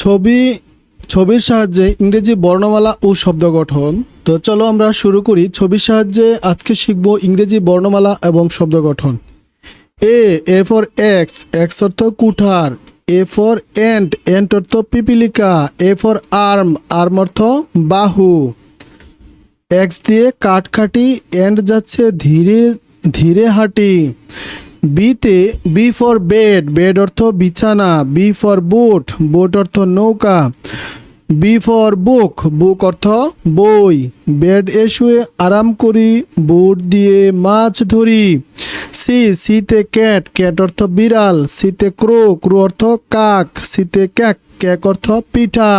ছবি, ছবির সাহায্যে ইংরেজি বর্ণমালা ও শব্দ গঠন। তো চলো আমরা শুরু করি। ছবির সাহায্যে আজকে শিখব ইংরেজি বর্ণমালা এবং শব্দ গঠন। A A for axe axe অর্থ কুঠার। এ ফর এন্ট এন্ট অর্থ পিপিলিকা। এ ফর আর্ম আর্ম অর্থ বাহু। এক্স দিয়ে কাটখাটি, এন্ড যাচ্ছে ধীরে ধীরে হাঁটি। বিতে, বি ফর বেড বেড অর্থ বিছানা, বি ফর বোট বোট অর্থ নৌকা, বি ফর বুক বুক অর্থ বই, বেড এ শুয়ে আরাম করি, বুট দিয়ে মাছ ধরি, সি, সিতে ক্যাট ক্যাট অর্থ বিড়াল, সিতে ক্রো ক্রো অর্থ কাক, সিতে ক্যাক ক্যাক অর্থ পিঠা,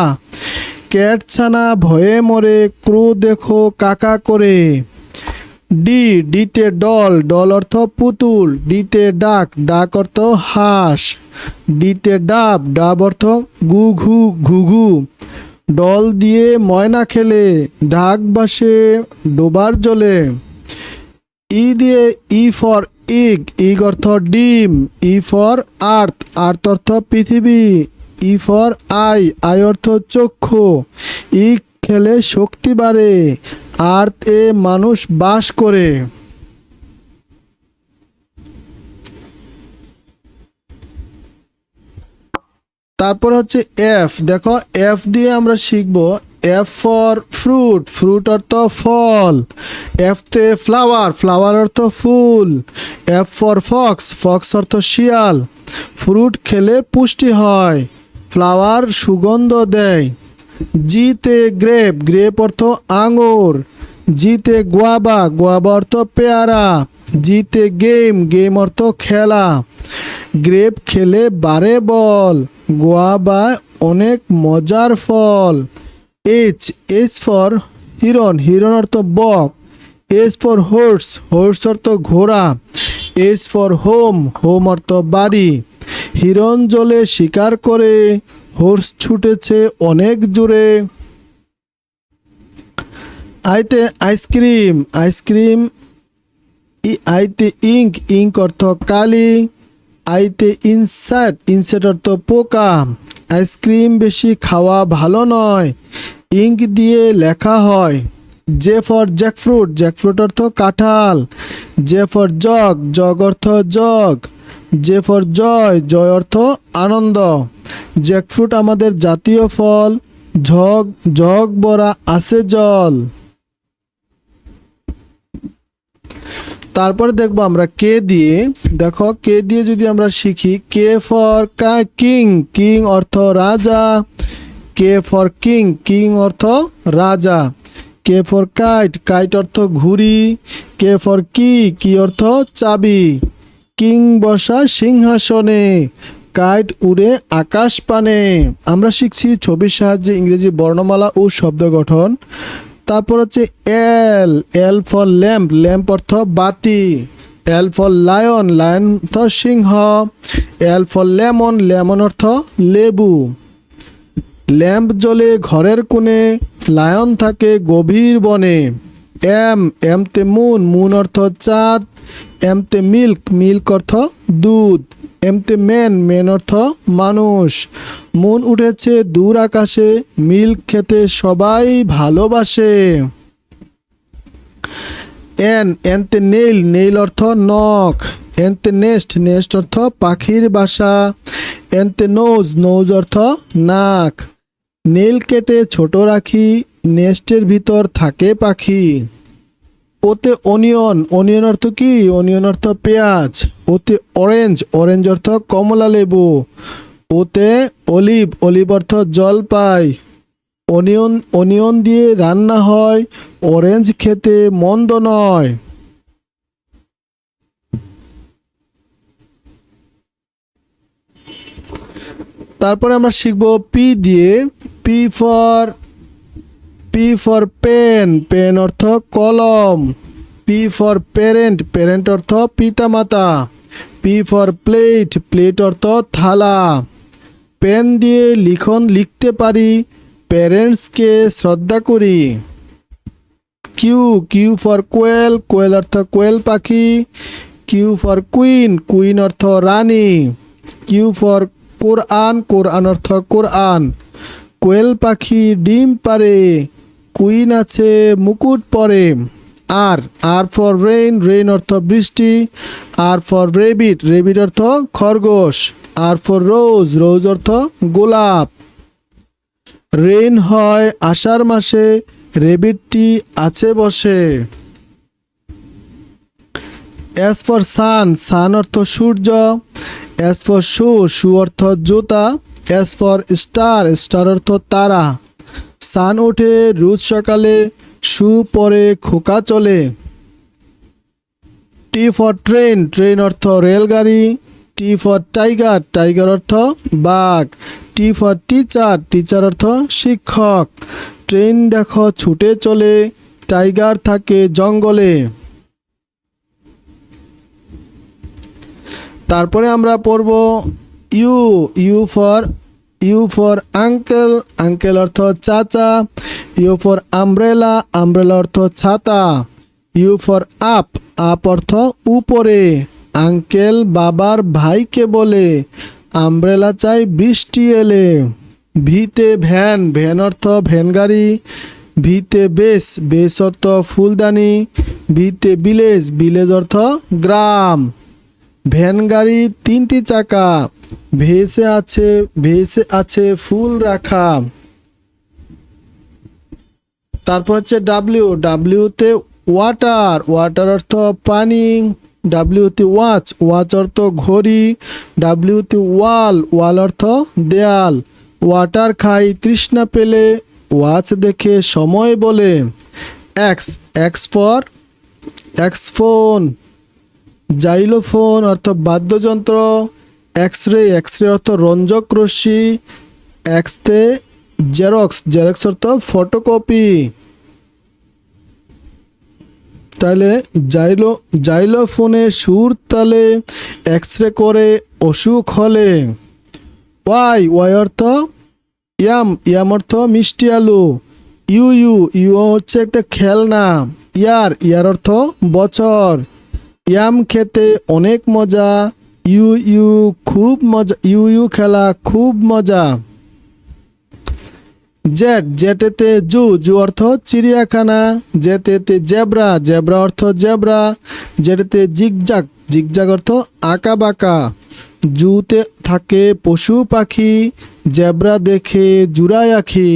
ক্যাট ছানা ভয়ে মরে, ক্রু দেখো কাকা করে। ডি ডিতে ডল ডল অর্থ পুতুল ডিতে ডাক ডাক অর্থ হাঁস ডিতে ডাব ডাব অর্থ গু ঘু ঘুঘু। ডল দিয়ে ময়না খেলে, ঢাক বাসে, ডোবার জলে। ই দিয়ে ই ফর ইগ ইগ অর্থ ডিম, ই ফর আর্থ আর্থ অর্থ পৃথিবী, ই ফর আই আই অর্থ চক্ষু। ই খেলে শক্তি বাড়ে আর্থ এ মানুষ বাস করে। তারপর হচ্ছে এফ দেখো এফ দিয়ে আমরা শিখব এফ ফর ফ্রুট ফ্রুট অর্থ ফল। এফ তে ফ্লাওয়ার ফ্লাওয়ার অর্থ ফুল। এফ ফর ফক্স ফক্স অর্থ শিয়াল। ফ্রুট খেলে পুষ্টি হয় ফ্লাওয়ার সুগন্ধ দেয়। জিতে গ্রেপ গ্রেপ অর্থ আঙুর। জিতে গোয়াবা গোয়াবা অর্থ পেয়ারা। জিতে গেম গেম অর্থ খেলা। গ্রেপ খেলে বারে বল। গোয়াবা অনেক মজার ফল। H H for heron heron অর্থ বক। এস ফর হোর্স হোর্স অর্থ ঘোড়া। এস ফর হোম হোম অর্থ বাড়ি। হিরণ জলে শিকার করে। হোর্স ছুটেছে অনেক জোরে। আইতে আইসক্রিম আইসক্রিম আইতে ইঙ্ক ইঙ্ক অর্থ কালি। আইতে ইনসার্ট ইনসার্ট অর্থ পোকা। আইসক্রিম বেশি খাওয়া ভালো নয়, ইঙ্ক দিয়ে লেখা হয়। জে ফর জ্যাকফ্রুট জ্যাকফ্রুট অর্থ কাঁঠাল। জে ফর জগ জগ অর্থ jug J for joy joy অর্থ আনন্দ। জ্যাকফ্রুট আমাদের জাতীয় ফল, ঝগ, জগ বরা আছে জল। তারপরে দেখব আমরা কে দিয়ে, দেখো, কে দিয়ে যদি আমরা শিখি, কে ফর কা, কিং কিং অর্থ রাজা, কে ফর কিং কিং অর্থ রাজা, কে ফর কাইট কাইট অর্থ ঘুড়ি, কে ফর কি কি অর্থ চাবি, কিং বসা সিংহাসনে কাইট উড়ে আকাশ পানে। আমরা শিখছি ছবির সাহায্যে ইংরেজি বর্ণমালা ও শব্দ গঠন। তারপর হচ্ছে L L for lamp lamp অর্থ বাতি। এল ফর লায়ন লায়ন অর্থ সিংহ। এল ফর লেমন লেমন অর্থ লেবু। ল্যাম্প জ্বলে ঘরের কোণে, লায়ন থাকে গভীর বনে। এম, এমতে মুন মুন অর্থ চাঁদ। এমতে মিল্ক মিল্ক অর্থ দুধ। এমতে মেন মেন অর্থ মানুষ। মন উঠেছে দূর আকাশে মিল্ক খেতে সবাই ভালোবাসে। এন, এনতে নেইল নেইল অর্থ নখ। এনতে নেস্ট নেস্ট অর্থ পাখির বাসা। এনতে নোজ নোজ অর্থ নাক। নেল কেটে ছোট রাখি, নেস্টের ভিতর থাকে পাখি। ওতে অনিয়ন অনিয়ন অর্থ কি? অনিয়ন অর্থ পেঁয়াজ। ওতে অরেঞ্জ অরেঞ্জ অর্থ কমলা লেবু। ওতে অলিভ অলিভ অর্থ জলপাই। অনিয়ন অনিয়ন দিয়ে রান্না হয়, অরেঞ্জ খেতে মন্দ নয়। তারপরে আমরা শিখব পি দিয়ে, P for P for pen pen অর্থ কলম। পি ফর প্যারেন্ট প্যারেন্ট অর্থ পিতামাতা। পি ফর প্লেট প্লেট অর্থ থালা। পেন দিয়ে লিখন লিখতে পারি প্যারেন্টসকে শ্রদ্ধা করি। Q Q for quail quail অর্থ কোয়েল পাখি। কিউ ফর কুইন কুইন অর্থ রানী। কিউ ফর কোরআন কোরআন অর্থ কোরআন। কোয়েল পাখি ডিম পারে কুইন আছে, মুকুট পরে। R R for rain rain অর্থ বৃষ্টি, আর ফর রেবিট রেবিট অর্থ খরগোশ, আর ফর রোজ রোজ অর্থ গোলাপ। রেইন হয় আষাঢ় মাসে রেবিটটি আছে বসে। এস ফর সান সান অর্থ সূর্য এস ফর শু শু অর্থ জুতা এস ফর স্টার স্টার অর্থ তারা। সান ওঠে, রোজ সকালে সু পরে খোকা চলে। টি ফর ট্রেন ট্রেন অর্থ রেলগাড়ি টি ফর টাইগার টাইগার অর্থ বাঘ টি ফর টিচার টিচার অর্থ শিক্ষক। ট্রেন দেখো ছুটে চলে টাইগার থাকে জঙ্গলে। তারপরে আমরা পড়ব U U for U for uncle uncle অর্থ চাচা। ইউ ফর আমব্রেলা আমব্রেলা অর্থ ছাতা। ইউ ফর আপ আপ অর্থ উপরে। আঙ্কেল বাবার ভাইকে বলে, আমব্রেলা চাই বৃষ্টি এলে। ভিতে ভ্যান ভ্যান অর্থ ভ্যান গাড়ি। ভিতে বেস বেস অর্থ ফুলদানি। ভিতে ভিলেজ ভিলেজ অর্থ গ্রাম। ভ্যান গাড়ি তিনটি চাকা, ভেসে আছে ভেসে আছে ফুল রাখা। তারপর হচ্ছে ডাব্লিউ ডাব্লিউতে ওয়াটার ওয়াটার অর্থ পানি ডাব্লিউতে ওয়াচ ওয়াচ অর্থ ঘড়ি ডাব্লিউতে ওয়াল ওয়াল অর্থ দেয়াল। ওয়াটার খাই তৃষ্ণা পেলে ওয়াচ দেখে সময় বলে। X X for xylophone xylophone অর্থ বাদ্যযন্ত্র এক্স রে এক্স রে অর্থ রঞ্জক রশ্মি এক্স এক্সতে জেরক্স জেরক্স অর্থ ফটোকপি। তাহলে জাইলো জাইলোফোনে সুর তালে এক্স রে করে অসুখ হলে। ওয়াই ওয়াই অর্থ ইয়াম ইয়াম অর্থ মিষ্টি আলু। ইউ ইউ ইউ হচ্ছে একটা খেলনা। ইয়ার ইয়ার অর্থ বছর। ইয়াম খেতে অনেক মজা, ইউ ইউ খুব মজা, ইউ ইউ খেলা খুব মজা। জেট, জেটেতে জু জু অর্থ চিড়িয়াখানা জেতেতে জেব্রা জেব্রা অর্থ জেব্রা, জেটেতে জিগজাগ জিগজাগ অর্থ আঁকা বাঁকা জুতে থাকে পশু পাখি, জেব্রা দেখে জুড়ায় আখি।